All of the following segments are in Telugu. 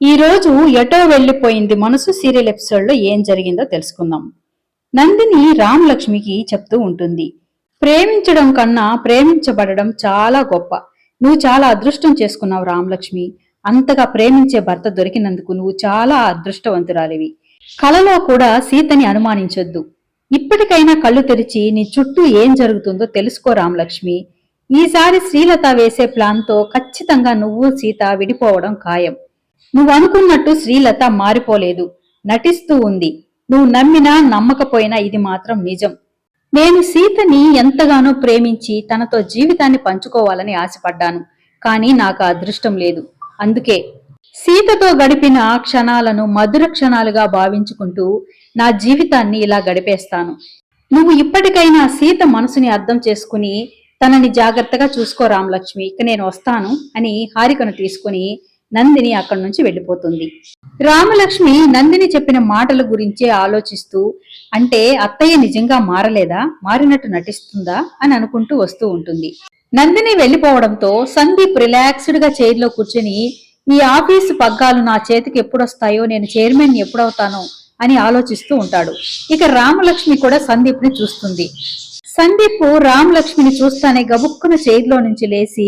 ఈ రోజు ఎటో వెళ్ళిపోయింది మనసు సీరియల్ ఎపిసోడ్లో ఏం జరిగిందో తెలుసుకుందాం. నందిని రామలక్ష్మికి చెప్తూ ఉంటుంది. ప్రేమించడం కన్నా ప్రేమించబడడం చాలా గొప్ప. నువ్వు చాలా అదృష్టం చేసుకున్నావు రామలక్ష్మి. అంతగా ప్రేమించే భర్త దొరికినందుకు నువ్వు చాలా అదృష్టవంతురాలివి. కలలో కూడా సీతని అనుమానించొద్దు. ఇప్పటికైనా కళ్ళు తెరిచి నీ చుట్టూ ఏం జరుగుతుందో తెలుసుకో రామలక్ష్మి. ఈసారి శ్రీలత వేసే ప్లాన్తో ఖచ్చితంగా నువ్వు సీత విడిపోవడం ఖాయం. నువ్వు అనుకున్నట్టు శ్రీలత మారిపోలేదు. నటిస్తూ ఉంది. నువ్వు నమ్మినా నమ్మకపోయినా ఇది మాత్రం నిజం. నేను సీతని ఎంతగానో ప్రేమించి తనతో జీవితాన్ని పంచుకోవాలని ఆశపడ్డాను. కానీ నాకు అదృష్టం లేదు. అందుకే సీతతో గడిపిన క్షణాలను మధుర క్షణాలుగా భావించుకుంటూ నా జీవితాన్ని ఇలా గడిపేస్తాను. నువ్వు ఇప్పటికైనా సీత మనసుని అర్థం చేసుకుని తనని జాగ్రత్తగా చూసుకో రామలక్ష్మి. ఇక నేను వస్తాను అని హారికను తీసుకుని నందిని అక్కడి నుంచి వెళ్ళిపోతుంది. రామలక్ష్మి నందిని చెప్పిన మాటల గురించే ఆలోచిస్తూ అంటే అత్తయ్య నిజంగా మారలేదా? మారినట్టు నటిస్తుందా? అని అనుకుంటూ వస్తూ ఉంటుంది. నందిని వెళ్ళిపోవడంతో సందీప్ రిలాక్స్డ్గా చైర్లో కూర్చుని ఈ ఆఫీసు పగ్గాలు నా చేతికి ఎప్పుడొస్తాయో నేను చైర్మన్ ఎప్పుడవుతానో అని ఆలోచిస్తూ ఉంటాడు. ఇక రామలక్ష్మి కూడా సందీప్ని చూస్తుంది. సందీప్ రామలక్ష్మిని చూస్తానే గబుక్కున చైర్లో నుంచి లేచి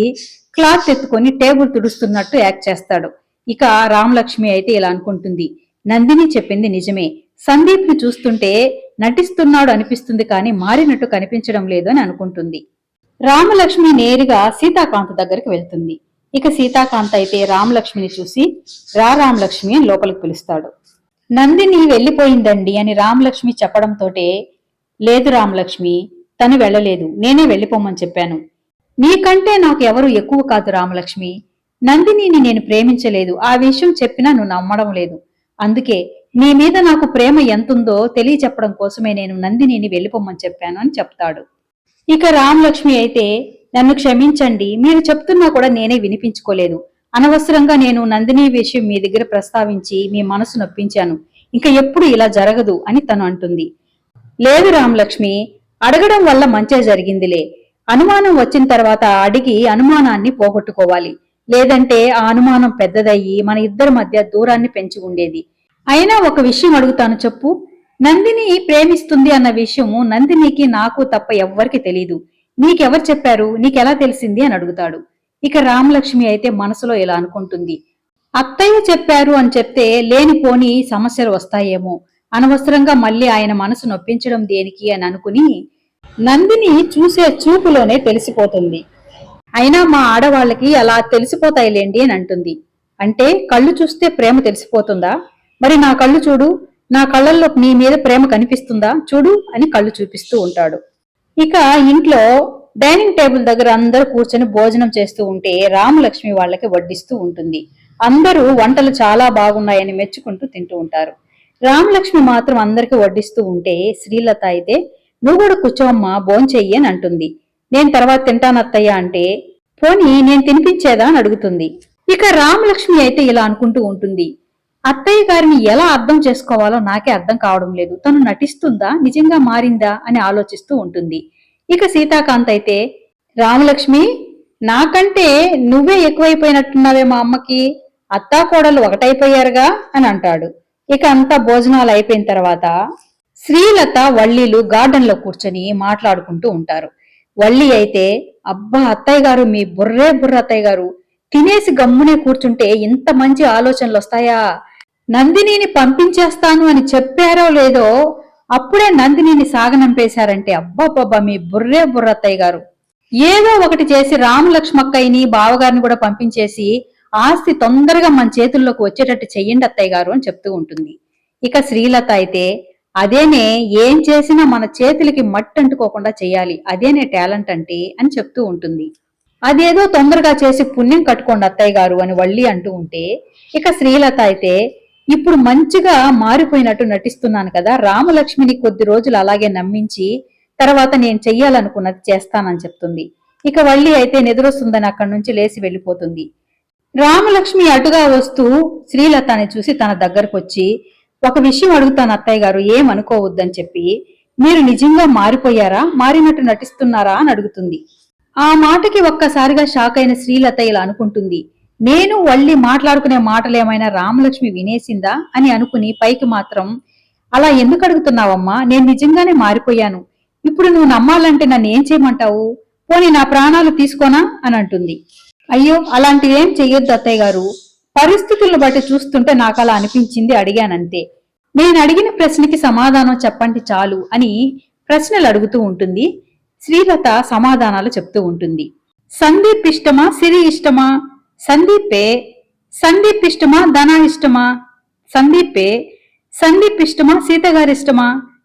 క్లాత్ ఎత్తుకొని టేబుల్ తుడుస్తున్నట్టు యాక్ట్ చేస్తాడు. ఇక రామలక్ష్మి అయితే ఇలా అనుకుంటుంది. నందిని చెప్పింది నిజమే. సందీప్ని చూస్తుంటే నటిస్తున్నాడు అనిపిస్తుంది కానీ మారినట్టు కనిపించడం లేదు అని అనుకుంటుంది. రామలక్ష్మి నేరుగా సీతాకాంత్ దగ్గరికి వెళ్తుంది. ఇక సీతాకాంత్ అయితే రామలక్ష్మిని చూసి రా రామలక్ష్మి అని లోపలికి పిలుస్తాడు. నందిని వెళ్ళిపోయిందండి అని రామలక్ష్మి చెప్పడంతోటే లేదు రామలక్ష్మి తను వెళ్ళలేదు. నేనే వెళ్ళిపోమని చెప్పాను. నీకంటే నాకు ఎవరు ఎక్కువ కాదు రామలక్ష్మి. నందినిని నేను ప్రేమించలేదు. ఆ విషయం చెప్పినా నువ్వు నమ్మడం లేదు. అందుకే నీ మీద నాకు ప్రేమ ఎంతుందో తెలియచెప్పడం కోసమే నేను నందినిని వెళ్ళిపోమ్మని చెప్పాను అని చెప్తాడు. ఇక రామలక్ష్మి అయితే నన్ను క్షమించండి. మీరు చెప్తున్నా కూడా నేనే వినిపించుకోలేదు. అనవసరంగా నేను నందిని విషయం మీ దగ్గర ప్రస్తావించి మీ మనసు నొప్పించాను. ఇంకా ఎప్పుడు ఇలా జరగదు అని తను అంటుంది. లేదు రామలక్ష్మి అడగడం వల్ల మంచే జరిగిందిలే. అనుమానం వచ్చిన తర్వాత అడిగి అనుమానాన్ని పోగొట్టుకోవాలి. లేదంటే ఆ అనుమానం పెద్దదయ్యి మన ఇద్దరి మధ్య దూరాన్ని పెంచి ఉండేది. అయినా ఒక విషయం అడుగుతాను చెప్పు. నందిని ప్రేమిస్తుంది అన్న విషయము నందినికి నాకు తప్ప ఎవ్వరికి తెలీదు. నీకెవరు చెప్పారు? నీకెలా తెలిసింది? అని అడుగుతాడు. ఇక రామలక్ష్మి అయితే మనసులో ఇలా అనుకుంటుంది. అత్తయ్య చెప్పారు అని చెప్తే లేనిపోని సమస్యలు వస్తాయేమో. అనవసరంగా మళ్ళీ ఆయన మనసు నొప్పించడం దేనికి అని అనుకుని నందిని చూసే చూపులోనే తెలిసిపోతుంది. అయినా మా ఆడవాళ్ళకి అలా తెలిసిపోతాయిలేండి అని అంటుంది. అంటే కళ్ళు చూస్తే ప్రేమ తెలిసిపోతుందా? మరి నా కళ్ళు చూడు నా కళ్ళల్లో నీ మీద ప్రేమ కనిపిస్తుందా? చూడు అని కళ్ళు చూపిస్తూ ఉంటాడు. ఇక ఇంట్లో డైనింగ్ టేబుల్ దగ్గర అందరూ కూర్చొని భోజనం చేస్తూ ఉంటే రామలక్ష్మి వాళ్ళకి వడ్డిస్తూ ఉంటుంది. అందరూ వంటలు చాలా బాగున్నాయని మెచ్చుకుంటూ తింటూ ఉంటారు. రామలక్ష్మి మాత్రం అందరికి వడ్డిస్తూ ఉంటే శ్రీలత అయితే నువ్వు కూడా కూర్చోమ్మా భోంచెయ్యి అని అంటుంది. నేను తర్వాత తింటాను అత్తయ్య అంటే పోనీ నేను తినిపించేదా అని అడుగుతుంది. ఇక రామలక్ష్మి అయితే ఇలా అనుకుంటూ ఉంటుంది. అత్తయ్య గారిని ఎలా అర్థం చేసుకోవాలో నాకే అర్థం కావడం లేదు. తను నటిస్తుందా నిజంగా మారిందా అని ఆలోచిస్తూ ఉంటుంది. ఇక సీతాకాంత్ అయితే రామలక్ష్మి నాకంటే నువ్వే ఎక్కువైపోయినట్టున్నావే మా అమ్మకి. అత్తా కోడలు ఒకటైపోయారుగా అని అంటాడు. ఇక అంతా భోజనాలు అయిపోయిన తర్వాత శ్రీలత వల్లీలు గార్డెన్లో కూర్చొని మాట్లాడుకుంటూ ఉంటారు. వల్లి అయితే అబ్బా అత్తయ్య గారు మీ బుర్రే బుర్ర అత్తయ్య గారు. తినేసి గమ్మునే కూర్చుంటే ఇంత మంచి ఆలోచనలు వస్తాయా? నందినిని పంపించేస్తాను అని చెప్పారో లేదో అప్పుడే నందినిని సాగనంపేశారంటే అబ్బాబ్బా మీ బుర్రే బుర్ర అత్తయ్య గారు. ఏదో ఒకటి చేసి రామలక్ష్మక్కయ్యని బావగారిని కూడా పంపించేసి ఆస్తి తొందరగా మన చేతుల్లోకి వచ్చేటట్టు చెయ్యండి అత్తయ్య గారు అని చెప్తూ ఉంటుంది. ఇక శ్రీలత అయితే అదేనే ఏం చేసినా మన చేతులకి మట్టి అంటుకోకుండా చేయాలి. అదేనే టాలెంట్ అంటే అని చెప్తూ ఉంటుంది. అదేదో తొందరగా చేసి పుణ్యం కట్టుకోండి అత్తయ్య గారు అని వల్లి అంటూ ఉంటే ఇక శ్రీలత అయితే ఇప్పుడు మంచిగా మారిపోయినట్టు నటిస్తున్నాను కదా రామలక్ష్మిని కొద్ది రోజులు అలాగే నమ్మించి తర్వాత నేను చెయ్యాలనుకున్నది చేస్తానని చెప్తుంది. ఇక వళ్ళి అయితే నిద్రొస్తుందని అక్కడి నుంచి లేచి వెళ్ళిపోతుంది. రామలక్ష్మి అటుగా వస్తూ శ్రీలతని చూసి తన దగ్గరకు వచ్చి ఒక విషయం అడుగుతాను అత్తయ్య గారు ఏమనుకోవద్దని చెప్పి. మీరు నిజంగా మారిపోయారా? మారినట్టు నటిస్తున్నారా అని అడుగుతుంది. ఆ మాటకి ఒక్కసారిగా షాక్ అయిన శ్రీలత ఇలా అనుకుంటుంది. నేను వల్లి మాట్లాడుకునే మాటలేమైనా రామలక్ష్మి వినేసిందా అని అనుకుని పైకి మాత్రం అలా ఎందుకు అడుగుతున్నావమ్మా? నేను నిజంగానే మారిపోయాను. ఇప్పుడు నువ్వు నమ్మాలంటే నన్ను ఏం చేయమంటావు? పోనీ నా ప్రాణాలు తీసుకోనా? అని అంటుంది. అయ్యో అలాంటివేం చెయ్యొద్దు అత్తయ్య గారు. పరిస్థితులను బట్టి చూస్తుంటే నాకు అలా అనిపించింది అడిగానంతే. నేను అడిగిన ప్రశ్నకి సమాధానం చెప్పండి చాలు అని ప్రశ్నలు అడుగుతూ ఉంటుంది. శ్రీలత సమాధానాలు చెప్తూ ఉంటుంది. సందీప్ ఇష్టమా సిరి ఇష్టమా? సందీపే. సందీప్ ఇష్టమా ధన ఇష్టమా? సందీపే. సందీప్ ఇష్టమా సీత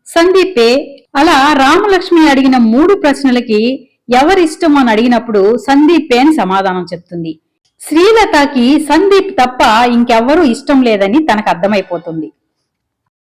సందీపే. అలా రామలక్ష్మి అడిగిన మూడు ప్రశ్నలకి ఎవరిష్టం అని అడిగినప్పుడు సందీపే అని సమాధానం చెప్తుంది. శ్రీలతకి సందీప్ తప్ప ఇంకెవ్వరూ ఇష్టం లేదని తనకు అర్థమైపోతుంది.